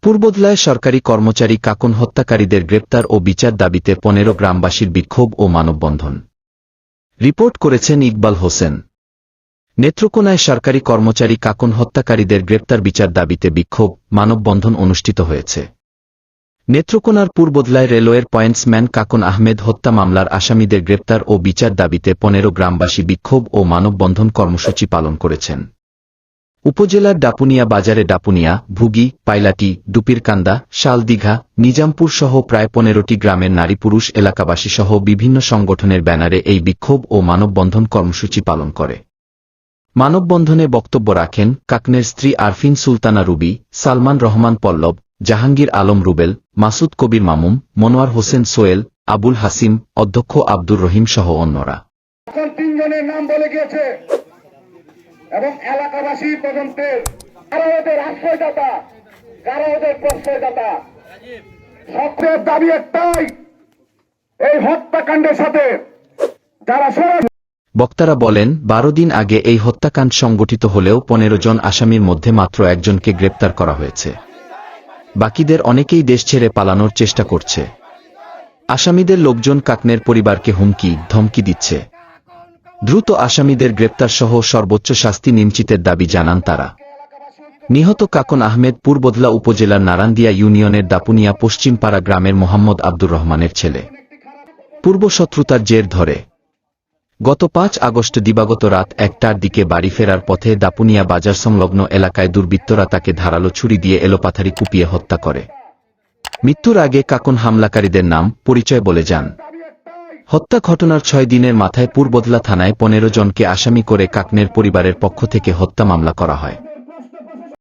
পূর্বদলায় সরকারি কর্মচারী কাকুন হত্যাকারীদের গ্রেপ্তার ও বিচার দাবিতে পনেরো গ্রামবাসীর বিক্ষোভ ও মানববন্ধন। রিপোর্ট করেছেন ইকবাল হোসেন। নেত্রকোনায় সরকারি কর্মচারী কাকুন হত্যাকারীদের গ্রেপ্তার বিচার দাবিতে বিক্ষোভ মানববন্ধন অনুষ্ঠিত হয়েছে। নেত্রকোনার পূর্বদলায় রেলওয়ের পয়েন্টসম্যান কাকুন আহমেদ হত্যা মামলার আসামিদের গ্রেপ্তার ও বিচার দাবিতে পনেরো গ্রামবাসী বিক্ষোভ ও মানববন্ধন কর্মসূচি পালন করেছেন। উপজেলার ডাপুনিয়া বাজারে ডাপুনিয়া, ভুগি, পাইলাটি ডুপিরকান্দা শালদিঘা, নিজামপুর সহ প্রায় পনেরোটি গ্রামের নারী পুরুষ এলাকাবাসী সহ বিভিন্ন সংগঠনের ব্যানারে এই বিক্ষোভ ও মানববন্ধন কর্মসূচি পালন করে। মানববন্ধনে বক্তব্য রাখেন কাকনের স্ত্রী আরফিন সুলতানা রুবি, সালমান রহমান পল্লব, জাহাঙ্গীর আলম রুবেল, মাসুদ কবির মামুম মনোয়ার হোসেন সোয়েল, আবুল হাসিম, অধ্যক্ষ আব্দুর রহিম সহ অন্যরা। তিনজনের নাম বলে গিয়েছে। এবং এলাকাবাসী পর্যন্ত কারা ওদের আশ্রয়দাতা কারা ওদের প্রশ্রয়দাতা, সক্রিয় দাবি একটাই, এই হত্যাকাণ্ডের সাথে যারা বক্তারা বলেন, বারো দিন আগে এই হত্যাকাণ্ড সংগঠিত হলেও পনেরো জন আসামির মধ্যে মাত্র একজনকে গ্রেপ্তার করা হয়েছে। বাকিদের অনেকেই দেশ ছেড়ে পালানোর চেষ্টা করছে। আসামিদের লোকজন কাকনের পরিবারকে হুমকি, ধমকি দিচ্ছে। দ্রুত আসামিদের গ্রেপ্তার সহ সর্বোচ্চ শাস্তি নিশ্চিতের দাবি জানান তারা। নিহত কাকন আহমেদ পূর্বদলা উপজেলার নারান্দিয়া ইউনিয়নের দাপুনিয়া পশ্চিমপাড়া গ্রামের মোহাম্মদ আব্দুর রহমানের ছেলে। পূর্বশত্রুতার জের ধরে। গত পাঁচ আগস্ট দিবাগত রাত একটার দিকে বাড়ি ফেরার পথে দাপুনিয়া বাজার সংলগ্ন এলাকায় দুর্বৃত্তরা তাকে ধারালো ছুরি দিয়ে এলোপাথারি কুপিয়ে হত্যা করে। মৃত্যুর আগে কাকুন হামলাকারীদের নাম, পরিচয় বলে যান। হত্যা ঘটনার ছয় দিনের মাথায় পূর্বদলা থানায় পনেরো জনকে আসামি করে কাকনের পরিবারের পক্ষ থেকে হত্যা মামলা করা হয়।